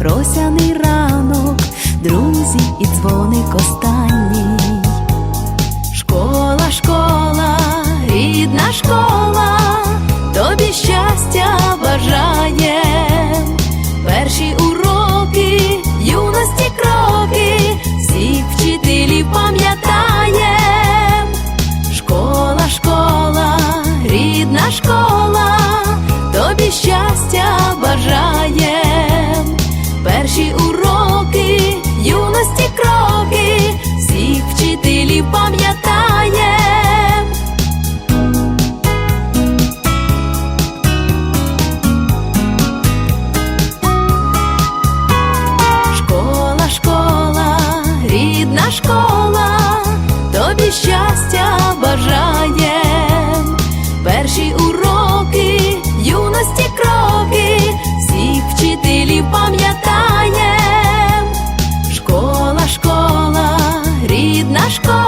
Росяний ранок, друзі і дзвоник останній. Школа, школа, рідна школа, тобі щастя бажаєм. Перші уроки, юності кроки, всіх вчителів пам'ятаєм. Школа, школа, рідна школа, тобі щастя бажаєм. Перші уроки, юності кроки, всіх вчителів пам'ятаєм. Школа, школа, рідна школа, тобі щастя бажаєм. Перші уроки, юності кроки, всіх рідна школа,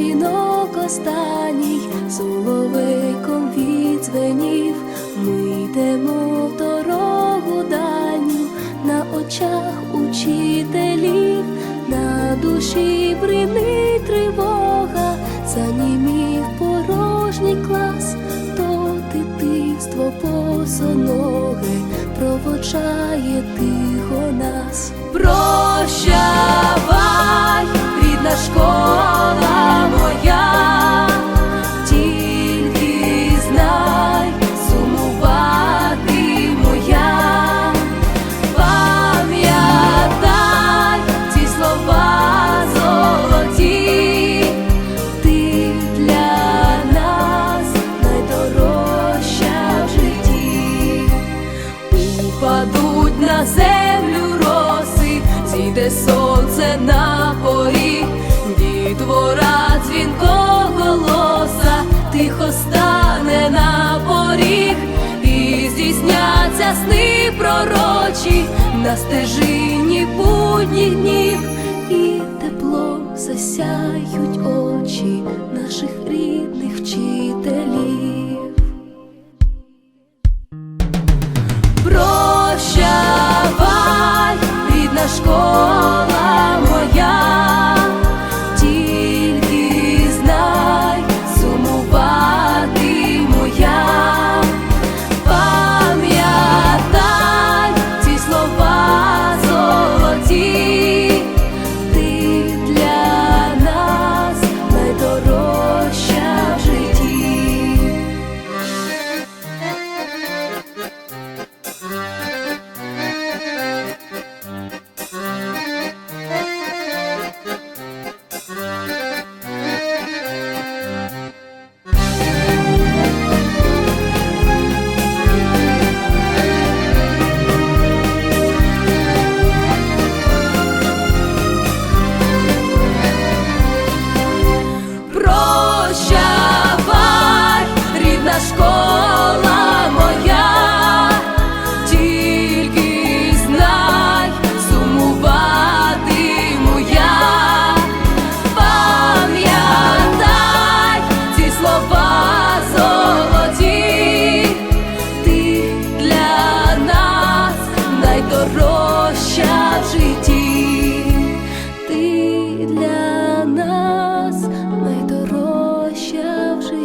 дзвінок останній, соловейком відзвенів. Ми йдемо в дорогу дальню, на очах учителів, на душі бринить тривога, занімів порожній клас, то дитинство босоноге проводжає тихо нас. Зійде сонце на поріг, дітвора дзвінко голоса, тихо стане на поріг, і здійсняться сни пророчі на стежині будніх днів, і теплом засяють очі наших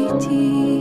city.